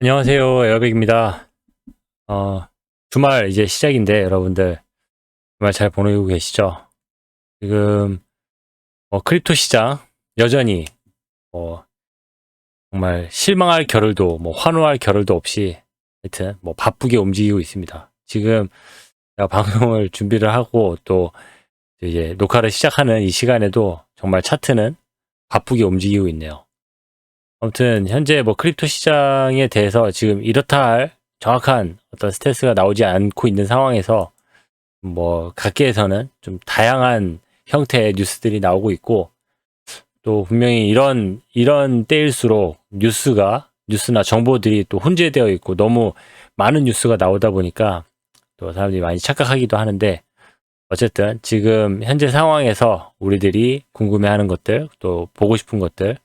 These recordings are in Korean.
안녕하세요. 에어백입니다. 어, 주말 이제 시작인데 여러분들 주말 잘 보내고 계시죠? 지금 어, 크립토 시장 여전히 어, 정말 실망할 겨를도 뭐 환호할 겨를도 없이 하여튼 뭐 바쁘게 움직이고 있습니다. 지금 제가 방송을 준비를 하고 또 이제 녹화를 시작하는 이 시간에도 정말 차트는 바쁘게 움직이고 있네요. 아무튼 현재 뭐 크립토 시장에 대해서 지금 이렇다 할 정확한 어떤 스탠스가 나오지 않고 있는 상황에서 뭐 각계에서는 좀 다양한 형태의 뉴스들이 나오고 있고 또 분명히 이런 이런 때일수록 뉴스가 뉴스나 정보들이 또 혼재되어 있고 너무 많은 뉴스가 나오다 보니까 또 사람들이 많이 착각하기도 하는데 어쨌든 지금 현재 상황에서 우리들이 궁금해하는 것들 또 보고 싶은 것들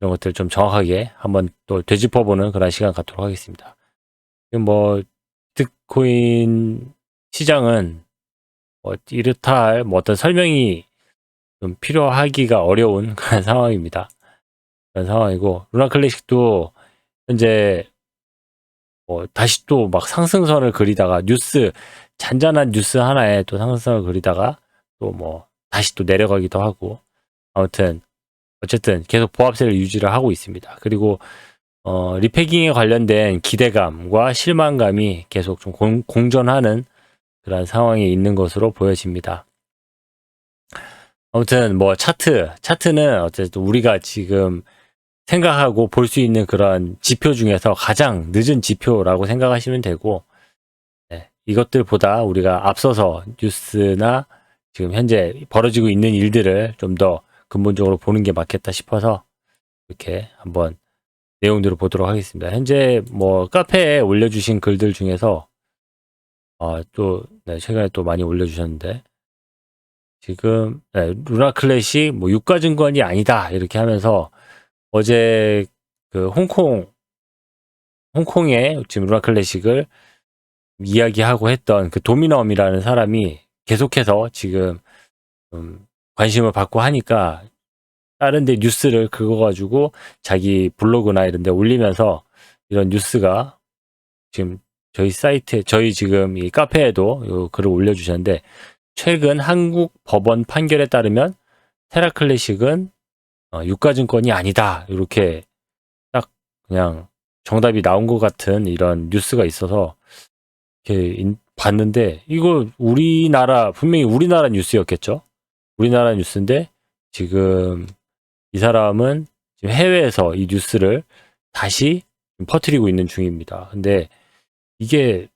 이런 것들 좀 정확하게 한번 또 되짚어보는 그런 시간 갖도록 하겠습니다. 지금 뭐 비트코인 시장은 뭐 이렇다 할 뭐 어떤 설명이 좀 필요하기가 어려운 그런 상황입니다. 그런 상황이고 루나 클래식도 현재 뭐 다시 또 막 상승선을 그리다가 뉴스 잔잔한 뉴스 하나에 또 상승선을 그리다가 또 뭐 다시 또 내려가기도 하고 아무튼 어쨌든 계속 보합세를 유지를 하고 있습니다. 그리고 어, 리패깅에 관련된 기대감과 실망감이 계속 좀 공, 공존하는 그런 상황에 있는 것으로 보여집니다. 아무튼 뭐 차트, 차트는 어쨌든 우리가 지금 생각하고 볼 수 있는 그런 지표 중에서 가장 늦은 지표라고 생각하시면 되고 네, 이것들보다 우리가 앞서서 뉴스나 지금 현재 벌어지고 있는 일들을 좀 더 근본적으로 보는 게 맞겠다 싶어서 이렇게 한번 내용들을 보도록 하겠습니다. 현재 뭐 카페에 올려주신 글들 중에서 어, 또 네, 최근에 또 많이 올려주셨는데 지금 네, 루나 클래식 뭐 유가증권이 아니다 이렇게 하면서 어제 그 홍콩 홍콩의 지금 루나 클래식을 이야기하고 했던 그 도미넘이라는 사람이 계속해서 지금 음, 관심을 받고 하니까 다른 데 뉴스를 긁어가지고 자기 블로그나 이런 데 올리면서 이런 뉴스가 지금 저희 사이트에 저희 지금 이 카페에도 요 글을 올려주셨는데 최근 한국 법원 판결에 따르면 테라클래식은 어, 유가증권이 아니다. 이렇게 딱 그냥 정답이 나온 것 같은 이런 뉴스가 있어서 이렇게 인- 봤는데 이거 우리나라 분명히 우리나라 뉴스였겠죠 우리나라 뉴스인데 지금 이 사람은 지금 해외에서 이 뉴스를 다시 퍼뜨리고 있는 중입니다. 근데 이게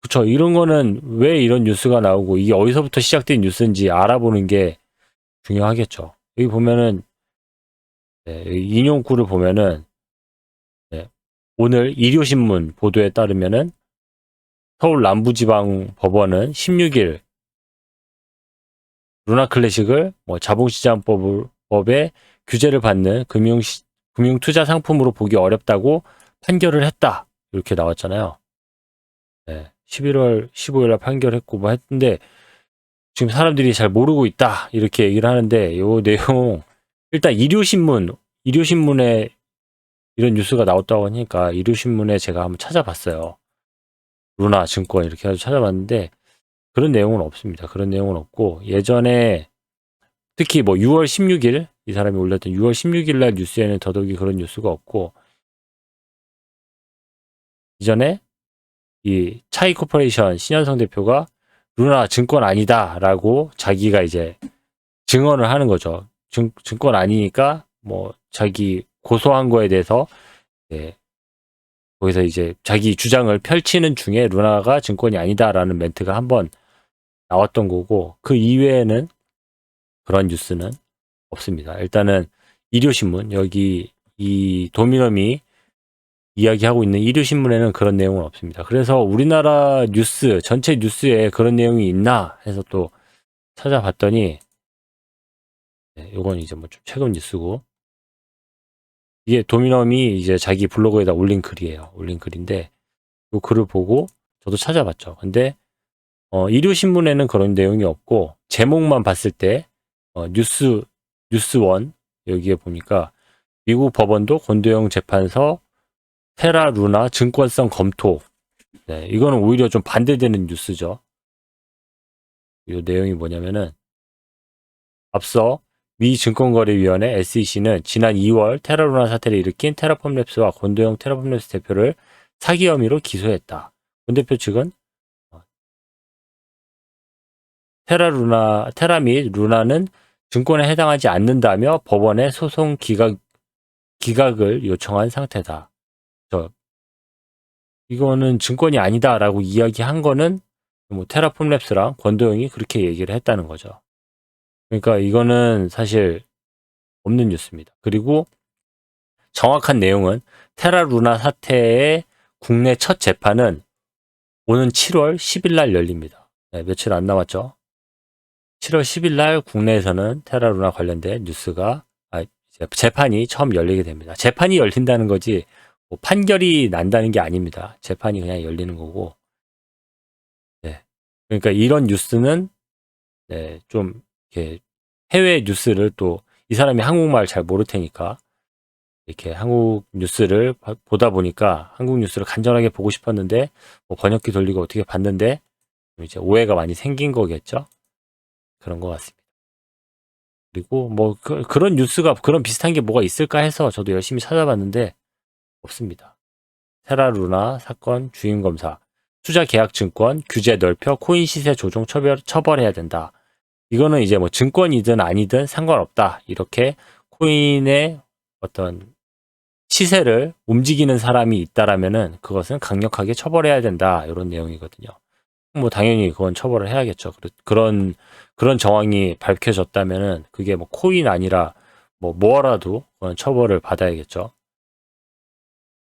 그쵸 이런 거는 왜 이런 뉴스가 나오고 이게 어디서부터 시작된 뉴스인지 알아보는 게 중요하겠죠. 여기 보면은 네, 인용구를 보면은 네, 오늘 일요신문 보도에 따르면은 서울 남부지방 법원은 16일 루나 클래식을 뭐 자본시장법의 규제를 받는 금융 금융 투자 상품으로 보기 어렵다고 판결을 했다. 이렇게 나왔잖아요. 네, 11월 15일 날 판결했고 뭐 했는데 지금 사람들이 잘 모르고 있다. 이렇게 얘기를 하는데 요 내용 일단 일요신문 일요신문에 이런 뉴스가 나왔다고 하니까 일요신문에 제가 한번 찾아봤어요. 루나 증권 이렇게 해서 찾아봤는데 그런 내용은 없습니다. 그런 내용은 없고 예전에 특히 뭐 6월 16일 이 사람이 올렸던 6월 16일 날 뉴스에는 더더욱이 그런 뉴스가 없고 이전에 이 차이 코퍼레이션 신현성 대표가 루나 증권 아니다라고 자기가 이제 증언을 하는 거죠. 증, 증권 아니니까 뭐 자기 고소한 거에 대해서 예, 거기서 이제 자기 주장을 펼치는 중에 루나가 증권이 아니다라는 멘트가 한 번 나왔던 거고 그 이외에는 그런 뉴스는 없습니다. 일단은 일요신문 여기 이 도미nom이 이야기하고 있는 일요신문에는 그런 내용은 없습니다. 그래서 우리나라 뉴스 전체 뉴스에 그런 내용이 있나 해서 또 찾아봤더니 네, 이건 이제 뭐 좀 최근 뉴스고 이게 도미nom이 이제 자기 블로그에다 올린 글이에요. 올린 글인데 이 글을 보고 저도 찾아봤죠. 근데 어, 일요신문에는 그런 내용이 없고 제목만 봤을 때 어, 뉴스 뉴스원 여기에 보니까 미국 법원도 권도영 재판서 테라 루나 증권성 검토. 네, 이거는 오히려 좀 반대되는 뉴스죠. 이 내용이 뭐냐면은 앞서 미 증권거래위원회 SEC는 지난 2월 테라루나 사태를 일으킨 테라폼랩스와 권도영 테라폼랩스 대표를 사기 혐의로 기소했다. 권 대표 측은 어, 테라루나 테라 및 루나는 증권에 해당하지 않는다며 법원에 소송 기각 기각을 요청한 상태다. 저 이거는 증권이 아니다라고 이야기한 거는 뭐 테라폼랩스랑 권도영이 그렇게 얘기를 했다는 거죠. 그러니까 이거는 사실 없는 뉴스입니다. 그리고 정확한 내용은 테라 루나 사태의 국내 첫 재판은 오는 7월 10일 날 열립니다. 네, 며칠 안 남았죠. 7월 10일 날 국내에서는 테라 루나 관련된 뉴스가 아, 재판이 처음 열리게 됩니다. 재판이 열린다는 거지 뭐 판결이 난다는 게 아닙니다. 재판이 그냥 열리는 거고. 네. 그러니까 이런 뉴스는 네, 좀 이렇게 해외 뉴스를 또 이 사람이 한국말 잘 모를 테니까 이렇게 한국 뉴스를 봐- 보다 보니까 한국 뉴스를 간절하게 보고 싶었는데 뭐 번역기 돌리고 어떻게 봤는데 좀 이제 오해가 많이 생긴 거겠죠. 그런 것 같습니다. 그리고 뭐 그, 런 뉴스가 그런 비슷한 게 뭐가 있을까 해서 저도 열심히 찾아봤는데 없습니다. 테라루나 사건 주임 검사 투자 계약 증권 규제 넓혀 코인 시세 조정 처벌, 처벌해야 된다. 이거는 이제 뭐 증권이든 아니든 상관없다. 이렇게 코인의 어떤 시세를 움직이는 사람이 있다라면은 그것은 강력하게 처벌해야 된다. 이런 내용이거든요. 뭐 당연히 그건 처벌을 해야겠죠. 그런- 그런 정황이 밝혀졌다면은 그게 뭐 코인 아니라 뭐 뭐라도 그건 처벌을 받아야겠죠.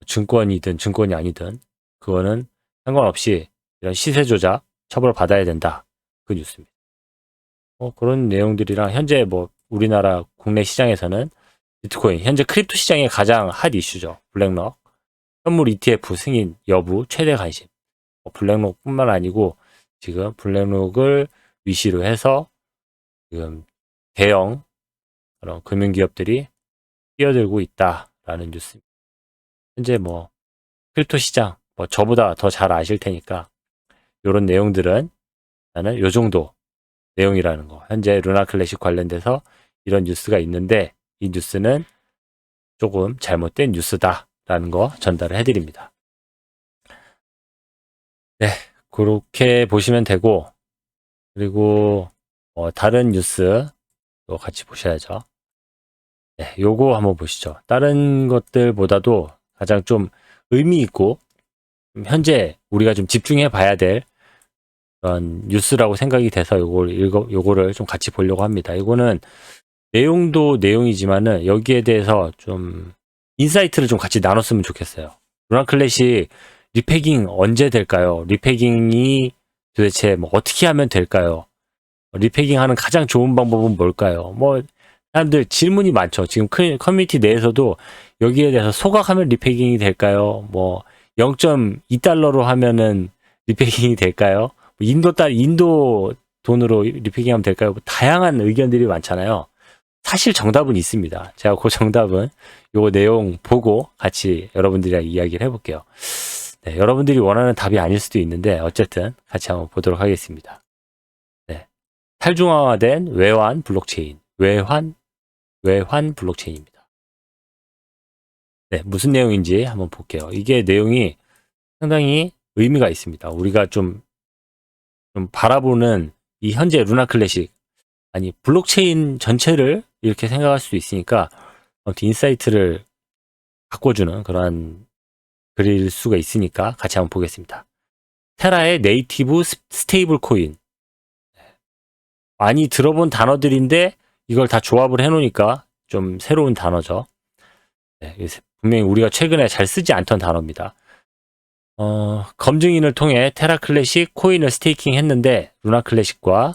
증권이든 증권이 아니든 그거는 상관없이 이런 시세 조작 처벌 받아야 된다. 그 뉴스입니다. 뭐 그런 내용들이랑 현재 뭐 우리나라 국내 시장에서는 비트코인 현재 크립토 시장의 가장 핫 이슈죠. 블랙록 현물 ETF 승인 여부 최대 관심. 뭐 블랙록뿐만 아니고 지금 블랙록을 위시로 해서 지금 대형 그런 금융기업들이 뛰어들고 있다라는 뉴스입니다. 현재 뭐 크립토 시장 뭐 저보다 더 잘 아실 테니까 이런 내용들은 나는 요 정도 내용이라는 거. 현재 루나 클래식 관련돼서 이런 뉴스가 있는데 이 뉴스는 조금 잘못된 뉴스다라는 거 전달을 해드립니다. 네, 그렇게 보시면 되고 그리고 어, 다른 뉴스 또 같이 보셔야죠. 네, 요거 한번 보시죠. 다른 것들보다도 가장 좀 의미 있고 좀 현재 우리가 좀 집중해 봐야 될 그런 뉴스라고 생각이 돼서 요걸 읽어 요거를 좀 같이 보려고 합니다. 이거는 내용도 내용이지만은 여기에 대해서 좀 인사이트를 좀 같이 나눴으면 좋겠어요. 루나 클래식 리패깅 언제 될까요? 리패깅이 도대체 뭐 어떻게 하면 될까요? 리패깅 하는 가장 좋은 방법은 뭘까요? 뭐 사람들 질문이 많죠. 지금 큰 커뮤니티 내에서도 여기에 대해서 소각하면 리패깅이 될까요? 뭐 0.2달러로 하면은 리패깅이 될까요? 뭐 인도 딸 인도 돈으로 리패깅하면 될까요? 뭐 다양한 의견들이 많잖아요. 사실 정답은 있습니다. 제가 그 정답은 요 내용 보고 같이 여러분들이랑 이야기를 해볼게요. 네, 여러분들이 원하는 답이 아닐 수도 있는데 어쨌든 같이 한번 보도록 하겠습니다. 네, 탈중앙화된 외환 블록체인, 외환 외환 블록체인입니다. 네, 무슨 내용인지 한번 볼게요. 이게 내용이 상당히 의미가 있습니다. 우리가 좀, 좀 바라보는 이 현재 루나 클래식, 아니, 블록체인 전체를 이렇게 생각할 수도 있으니까, 아무튼 인사이트를 바꿔주는 그러한 글일 수가 있으니까 같이 한번 보겠습니다. 테라의 네이티브 스- 스테이블 코인. 많이 들어본 단어들인데 이걸 다 조합을 해놓으니까 좀 새로운 단어죠. 네, 분명히 우리가 최근에 잘 쓰지 않던 단어입니다. 어, 검증인을 통해 테라 클래식 코인을 스테이킹 했는데 루나 클래식과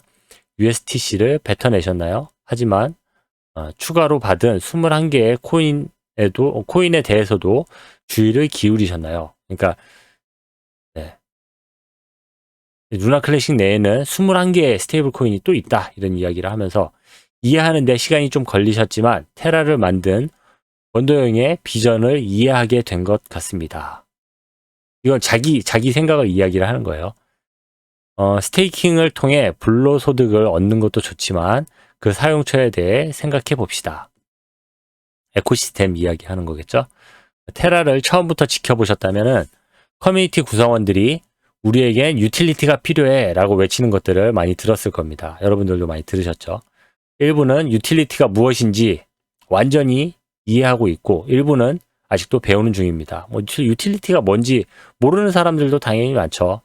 USTC를 뱉어내셨나요? 하지만 어, 추가로 받은 21개의 코인에도 어, 코인에 대해서도 주의를 기울이셨나요? 그러니까 네. 루나 클래식 내에는 21개의 스테이블 코인이 또 있다 이런 이야기를 하면서 이해하는데 시간이 좀 걸리셨지만 테라를 만든 원도형의 비전을 이해하게 된 것 같습니다. 이건 자기 자기 생각을 이야기를 하는 거예요. 어, 스테이킹을 통해 불로 소득을 얻는 것도 좋지만 그 사용처에 대해 생각해 봅시다. 에코시스템 이야기 하는 거겠죠? 테라를 처음부터 지켜보셨다면은 커뮤니티 구성원들이 우리에겐 유틸리티가 필요해 라고 외치는 것들을 많이 들었을 겁니다. 여러분들도 많이 들으셨죠? 일부는 유틸리티가 무엇인지 완전히 이해하고 있고 일부는 아직도 배우는 중입니다. 뭐 유틸리티가 뭔지 모르는 사람들도 당연히 많죠.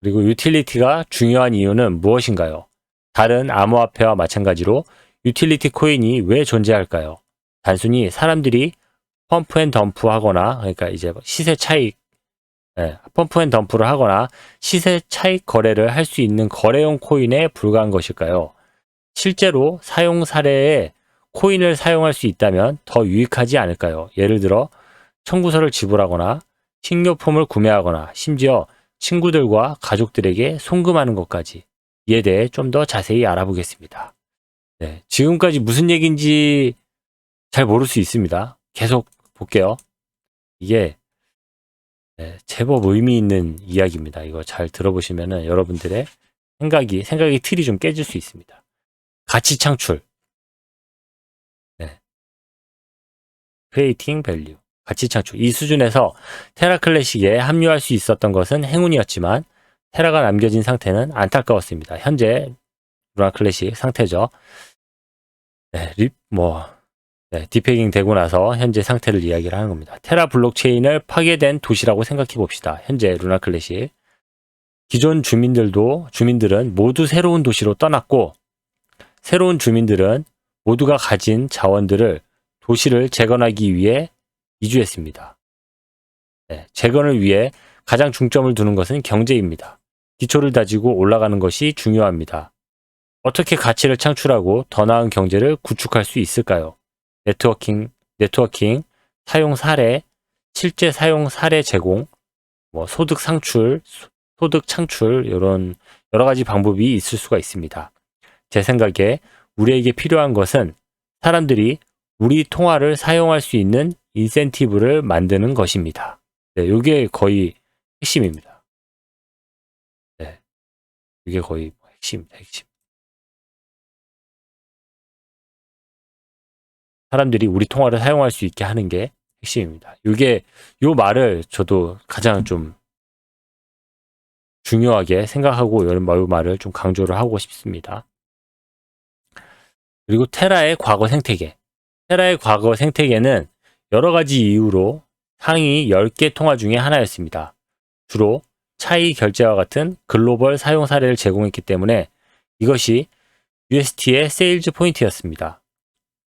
그리고 유틸리티가 중요한 이유는 무엇인가요? 다른 암호화폐와 마찬가지로 유틸리티 코인이 왜 존재할까요? 단순히 사람들이 펌프 앤 덤프 하거나 그러니까 이제 시세 차익 예, 펌프 앤 덤프를 하거나 시세 차익 거래를 할 수 있는 거래용 코인에 불과한 것일까요? 실제로 사용 사례에 코인을 사용할 수 있다면 더 유익하지 않을까요? 예를 들어 청구서를 지불하거나 식료품을 구매하거나 심지어 친구들과 가족들에게 송금하는 것까지 이에 대해 좀 더 자세히 알아보겠습니다. 네, 지금까지 무슨 얘기인지 잘 모를 수 있습니다. 계속 볼게요. 이게 네, 제법 의미 있는 이야기입니다. 이거 잘 들어보시면은 여러분들의 생각이 생각의 틀이 좀 깨질 수 있습니다. 가치 창출, creating value, 가치 창출. 이 수준에서 테라 클래식에 합류할 수 있었던 것은 행운이었지만 테라가 남겨진 상태는 안타까웠습니다. 현재 루나 클래식 상태죠. 네, 립, 뭐, 네, 디페깅 되고 나서 현재 상태를 이야기를 하는 겁니다. 테라 블록체인을 파괴된 도시라고 생각해 봅시다. 현재 루나 클래식. 기존 주민들도, 주민들은 모두 새로운 도시로 떠났고, 새로운 주민들은 모두가 가진 자원들을 도시를 재건하기 위해 이주했습니다. 네, 재건을 위해 가장 중점을 두는 것은 경제입니다. 기초를 다지고 올라가는 것이 중요합니다. 어떻게 가치를 창출하고 더 나은 경제를 구축할 수 있을까요? 네트워킹, 네트워킹, 사용 사례, 실제 사용 사례 제공, 뭐 소득 상출, 소득 창출 이런 여러 가지 방법이 있을 수가 있습니다. 제 생각에 우리에게 필요한 것은 사람들이 우리 통화를 사용할 수 있는 인센티브를 만드는 것입니다. 네, 이게 거의 핵심입니다. 네, 이게 거의 핵심입니다. 핵심. 사람들이 우리 통화를 사용할 수 있게 하는 게 핵심입니다. 이게 요 말을 저도 가장 좀 중요하게 생각하고 이런 말을 좀 강조를 하고 싶습니다. 그리고 테라의 과거 생태계. 테라의 과거 생태계는 여러 가지 이유로 상위 10개 통화 중에 하나였습니다. 주로 차이 결제와 같은 글로벌 사용 사례를 제공했기 때문에 이것이 UST의 세일즈 포인트였습니다.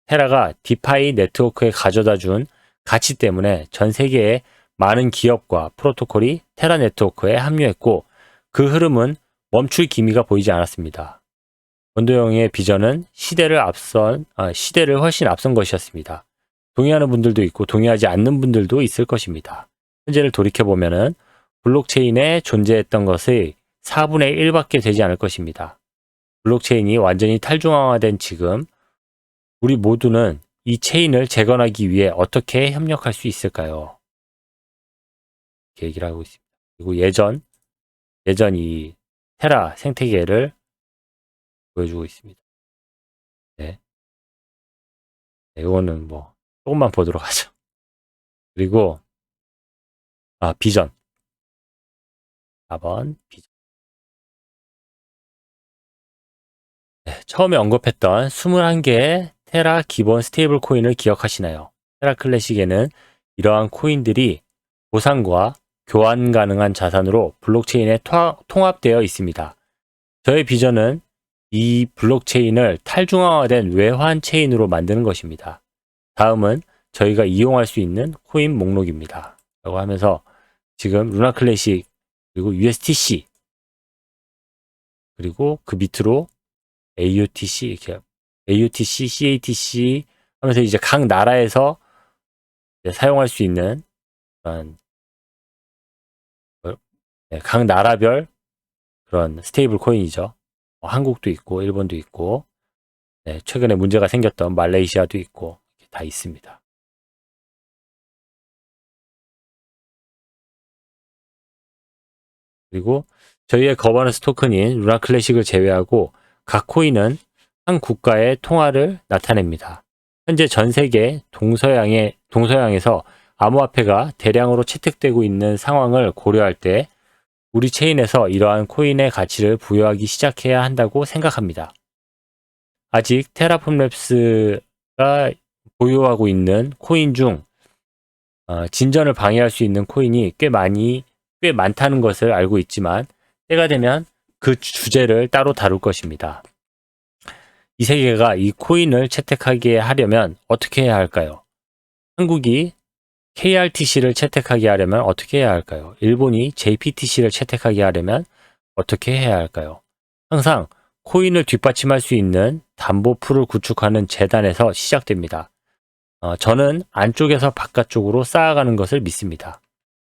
테라가 디파이 네트워크에 가져다 준 가치 때문에 전 세계의 많은 기업과 프로토콜이 테라 네트워크에 합류했고 그 흐름은 멈출 기미가 보이지 않았습니다. 원도형의 비전은 시대를 앞선, 아, 시대를 훨씬 앞선 것이었습니다. 동의하는 분들도 있고 동의하지 않는 분들도 있을 것입니다. 현재를 돌이켜 보면은 블록체인에 존재했던 것의 4분의 1밖에 되지 않을 것입니다. 블록체인이 완전히 탈중앙화된 지금 우리 모두는 이 체인을 재건하기 위해 어떻게 협력할 수 있을까요? 이렇게 얘기를 하고 있습니다. 그리고 예전, 예전 이 테라 생태계를 보여주고 있습니다. 네. 네 이거는 뭐 조금만 보도록 하죠. 그리고 아 비전 4번 비전 네, 처음에 언급했던 21개의 테라 기본 스테이블 코인을 기억하시나요? 테라 클래식에는 이러한 코인들이 보상과 교환 가능한 자산으로 블록체인에 통합되어 있습니다. 저의 비전은 이 블록체인을 탈중앙화된 외환 체인으로 만드는 것입니다. 다음은 저희가 이용할 수 있는 코인 목록입니다. 라고 하면서 지금 루나 클래식 그리고 USTC 그리고 그 밑으로 AUTC 이렇게 AUTC, CATC 하면서 이제 각 나라에서 사용할 수 있는 그런 네, 각 나라별 그런 스테이블 코인이죠. 뭐 한국도 있고 일본도 있고 네, 최근에 문제가 생겼던 말레이시아도 있고 다 있습니다. 그리고 저희의 거버넌스 토큰인 루나 클래식을 제외하고 각 코인은 한 국가의 통화를 나타냅니다. 현재 전 세계 동서양의 동서양에서 암호화폐가 대량으로 채택되고 있는 상황을 고려할 때 우리 체인에서 이러한 코인의 가치를 부여하기 시작해야 한다고 생각합니다. 아직 테라폼 랩스가 보유하고 있는 코인 중 어, 진전을 방해할 수 있는 코인이 꽤 많이 꽤 많다는 것을 알고 있지만 때가 되면 그 주제를 따로 다룰 것입니다. 이 세계가 이 코인을 채택하게 하려면 어떻게 해야 할까요? 한국이 KRTC를 채택하게 하려면 어떻게 해야 할까요? 일본이 JPTC를 채택하게 하려면 어떻게 해야 할까요? 항상 코인을 뒷받침할 수 있는 담보풀을 구축하는 재단에서 시작됩니다. 어, 저는 안쪽에서 바깥쪽으로 쌓아가는 것을 믿습니다.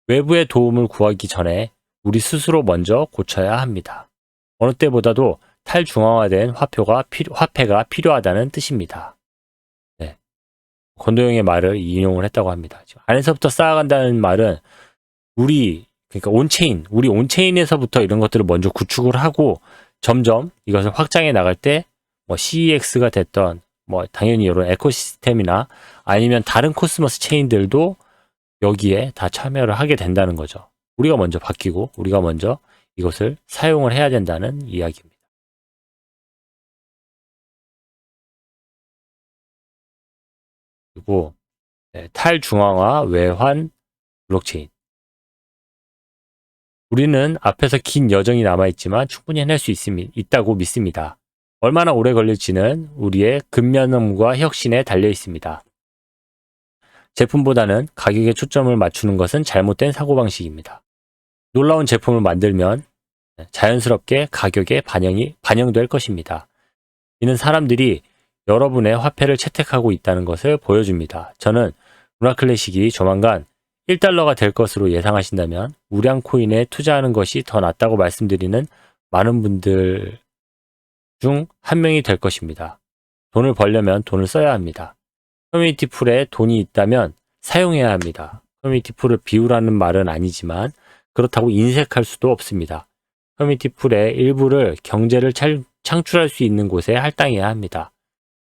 외부의 도움을 구하기 전에 우리 스스로 먼저 고쳐야 합니다. 어느 때보다도 탈중앙화된 화표가 필, 화폐가 필요하다는 뜻입니다. 네. 권도영의 말을 인용을 했다고 합니다. 지금 안에서부터 쌓아간다는 말은 우리 그러니까 온체인, 우리 온체인에서부터 이런 것들을 먼저 구축을 하고 점점 이것을 확장해 나갈 때 뭐 CEX가 됐던 뭐 당연히 이런 에코시스템이나 아니면 다른 코스모스 체인들도 여기에 다 참여를 하게 된다는 거죠. 우리가 먼저 바뀌고 우리가 먼저 이것을 사용을 해야 된다는 이야기입니다. 그리고 네, 탈중앙화 외환 블록체인. 우리는 앞에서 긴 여정이 남아있지만 충분히 해낼 수 있다고 믿습니다. 얼마나 오래 걸릴지는 우리의 근면함과 혁신에 달려 있습니다. 제품보다는 가격에 초점을 맞추는 것은 잘못된 사고방식입니다. 놀라운 제품을 만들면 자연스럽게 가격에 반영이 반영될 것입니다. 이는 사람들이 여러분의 화폐를 채택하고 있다는 것을 보여줍니다. 저는 루나클래식이 조만간 1달러가 될 것으로 예상하신다면 우량 코인에 투자하는 것이 더 낫다고 말씀드리는 많은 분들 중 한 명이 될 것입니다. 돈을 벌려면 돈을 써야 합니다. 커뮤니티 풀에 돈이 있다면 사용해야 합니다. 커뮤니티 풀을 비우라는 말은 아니지만 그렇다고 인색할 수도 없습니다. 커뮤니티 풀의 일부를 경제를 창출할 수 있는 곳에 할당해야 합니다.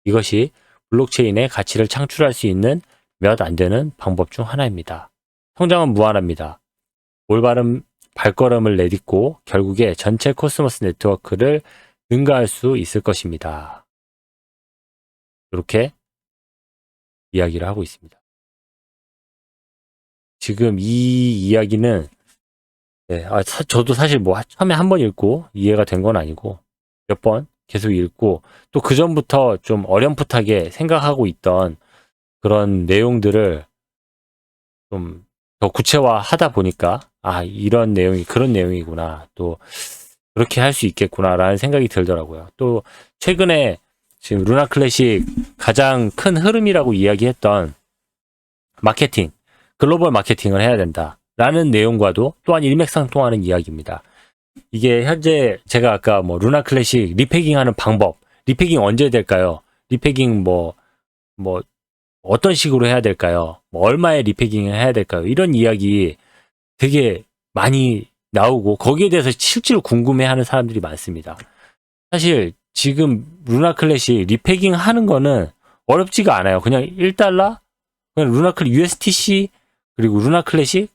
이것이 블록체인의 가치를 창출할 수 있는 몇 안 되는 방법 중 하나입니다. 성장은 무한합니다. 올바른 발걸음을 내딛고 결국에 전체 코스모스 네트워크를 능가할 수 있을 것입니다. 이렇게 이야기를 하고 있습니다. 지금 이 이야기는 네, 아, 사, 저도 사실 뭐 처음에 한 번 읽고 이해가 된 건 아니고 몇 번 계속 읽고 또 그 전부터 좀 어렴풋하게 생각하고 있던 그런 내용들을 좀 더 구체화 하다 보니까 아 이런 내용이 그런 내용이구나 또 그렇게 할 수 있겠구나라는 생각이 들더라고요. 또 최근에 지금 루나 클래식 가장 큰 흐름이라고 이야기했던 마케팅 글로벌 마케팅을 해야 된다라는 내용과도 또한 일맥상통하는 이야기입니다. 이게 현재 제가 아까 뭐 루나 클래식 리패깅 하는 방법, 리패깅 언제 될까요? 리패깅 뭐, 뭐, 어떤 식으로 해야 될까요? 뭐 얼마의 리패깅을 해야 될까요? 이런 이야기 되게 많이 나오고 거기에 대해서 실제로 궁금해 하는 사람들이 많습니다. 사실 지금 루나 클래식 리패깅 하는 거는 어렵지가 않아요. 그냥 1달러? 그냥 루나 클 USTC 그리고 루나 클래식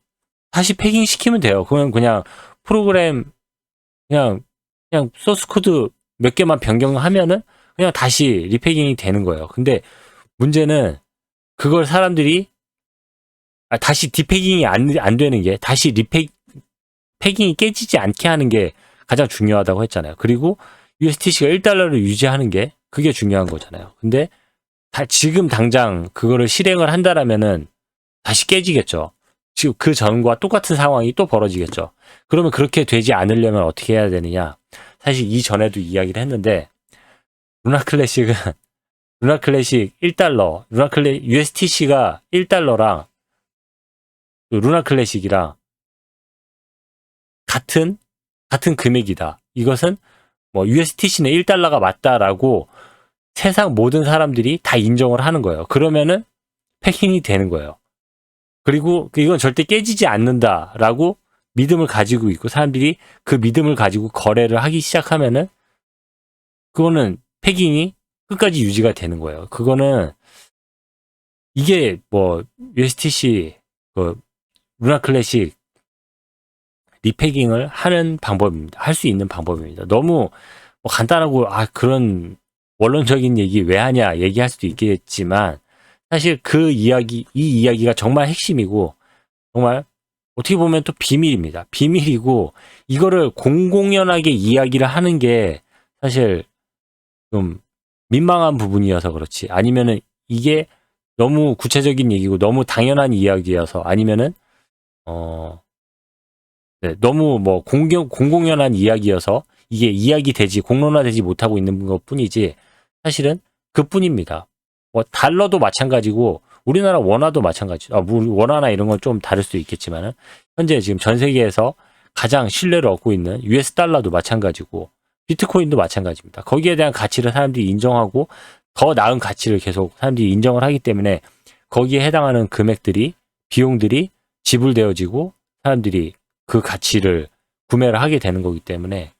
다시 패깅 시키면 돼요. 그러면 그냥 프로그램 그냥 그냥 소스 코드 몇 개만 변경하면은 그냥 다시 리패깅이 되는 거예요. 근데 문제는 그걸 사람들이 아, 다시 디패깅이 안, 안 되는 게 다시 리패 패깅이 깨지지 않게 하는 게 가장 중요하다고 했잖아요. 그리고 USTC가 1달러를 유지하는 게 그게 중요한 거잖아요. 근데 다 지금 당장 그거를 실행을 한다라면은 다시 깨지겠죠. 지금 그 전과 똑같은 상황이 또 벌어지겠죠. 그러면 그렇게 되지 않으려면 어떻게 해야 되느냐? 사실 이전에도 이야기를 했는데 루나 클래식은 루나 클래식 1달러, 루나 클래 USTC가 1달러랑 루나 클래식이랑 같은 같은 금액이다. 이것은 뭐 USTC는 1달러가 맞다라고 세상 모든 사람들이 다 인정을 하는 거예요. 그러면은 패킹이 되는 거예요. 그리고 이건 절대 깨지지 않는다라고 믿음을 가지고 있고 사람들이 그 믿음을 가지고 거래를 하기 시작하면은 그거는 패킹이 끝까지 유지가 되는 거예요. 그거는 이게 뭐 USTC 그 루나 클래식 리패깅을 하는 방법입니다. 할 수 있는 방법입니다. 너무 뭐 간단하고 아 그런 원론적인 얘기 왜 하냐 얘기할 수도 있겠지만 사실 그 이야기 이 이야기가 정말 핵심이고 정말 어떻게 보면 또 비밀입니다. 비밀이고 이거를 공공연하게 이야기를 하는 게 사실 좀 민망한 부분이어서 그렇지 아니면은 이게 너무 구체적인 얘기고 너무 당연한 이야기여서 아니면은 어 네, 너무 뭐 공경 공공연한 이야기여서 이게 이야기 되지 공론화되지 못하고 있는 것 뿐이지 사실은 그 뿐입니다. 뭐 달러도 마찬가지고 우리나라 원화도 마찬가지. 아, 뭐 원화나 이런 건 좀 다를 수 있겠지만은 현재 지금 전 세계에서 가장 신뢰를 얻고 있는 US 달러도 마찬가지고 비트코인도 마찬가지입니다. 거기에 대한 가치를 사람들이 인정하고 더 나은 가치를 계속 사람들이 인정을 하기 때문에 거기에 해당하는 금액들이 비용들이 지불되어지고 사람들이 그 가치를 구매를 하게 되는 거기 때문에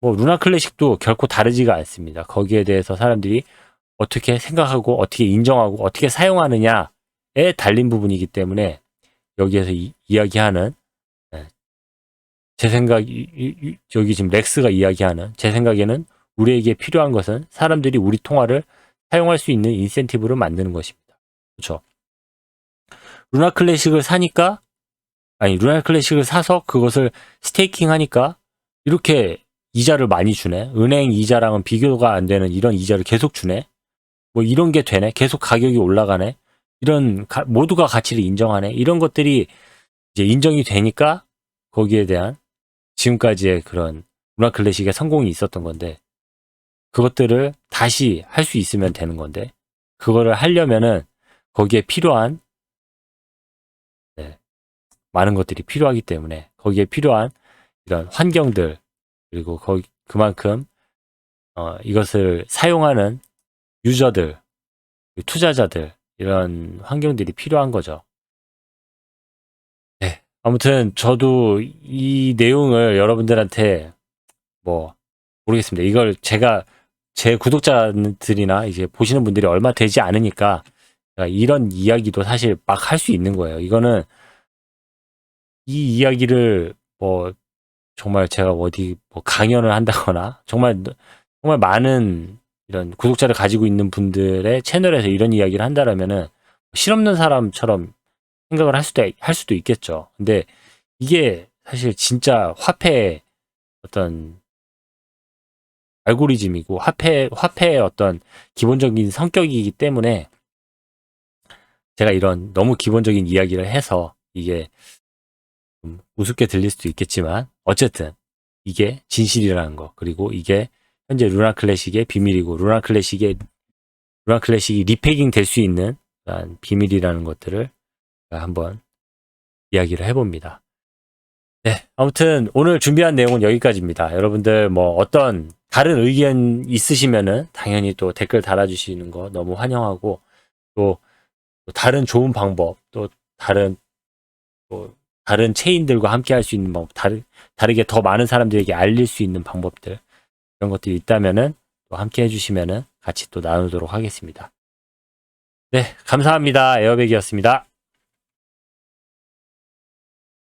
뭐 루나 클래식도 결코 다르지가 않습니다. 거기에 대해서 사람들이 어떻게 생각하고 어떻게 인정하고 어떻게 사용하느냐에 달린 부분이기 때문에 여기에서 이, 야기하는 네. 제 생각 여기 지금 렉스가 이야기하는 제 생각에는 우리에게 필요한 것은 사람들이 우리 통화를 사용할 수 있는 인센티브를 만드는 것입니다. 그렇죠? 루나 클래식을 사니까 아니 루나 클래식을 사서 그것을 스테이킹 하니까 이렇게 이자를 많이 주네. 은행 이자랑은 비교가 안 되는 이런 이자를 계속 주네. 뭐 이런 게 되네. 계속 가격이 올라가네. 이런 가, 모두가 가치를 인정하네. 이런 것들이 이제 인정이 되니까 거기에 대한 지금까지의 그런 문화 클래식의 성공이 있었던 건데 그것들을 다시 할 수 있으면 되는 건데 그거를 하려면은 거기에 필요한 네, 많은 것들이 필요하기 때문에 거기에 필요한 이런 환경들 그리고 거기 그만큼 어, 이것을 사용하는 유저들, 투자자들 이런 환경들이 필요한 거죠. 네, 아무튼 저도 이 내용을 여러분들한테 뭐 모르겠습니다. 이걸 제가 제 구독자들이나 이제 보시는 분들이 얼마 되지 않으니까 이런 이야기도 사실 막 할 수 있는 거예요. 이거는 이 이야기를 뭐 정말 제가 어디 뭐 강연을 한다거나 정말 정말 많은 이런 구독자를 가지고 있는 분들의 채널에서 이런 이야기를 한다라면은 실없는 사람처럼 생각을 할 수도 할 수도 있겠죠. 근데 이게 사실 진짜 화폐의 어떤 알고리즘이고 화폐 화폐의 어떤 기본적인 성격이기 때문에 제가 이런 너무 기본적인 이야기를 해서 이게 좀 우습게 들릴 수도 있겠지만 어쨌든 이게 진실이라는 거 그리고 이게 현재 루나 클래식의 비밀이고 루나 클래식의 루나 클래식이 리패깅 될 수 있는 비밀이라는 것들을 한번 이야기를 해봅니다. 네, 아무튼 오늘 준비한 내용은 여기까지입니다. 여러분들 뭐 어떤 다른 의견 있으시면은 당연히 또 댓글 달아주시는 거 너무 환영하고 또 다른 좋은 방법 또 다른 또 다른 체인들과 함께 할 수 있는 방법, 다르, 다르게 더 많은 사람들에게 알릴 수 있는 방법들, 이런 것들이 있다면은 또 함께 해주시면은 같이 또 나누도록 하겠습니다. 네, 감사합니다. 에어백이었습니다.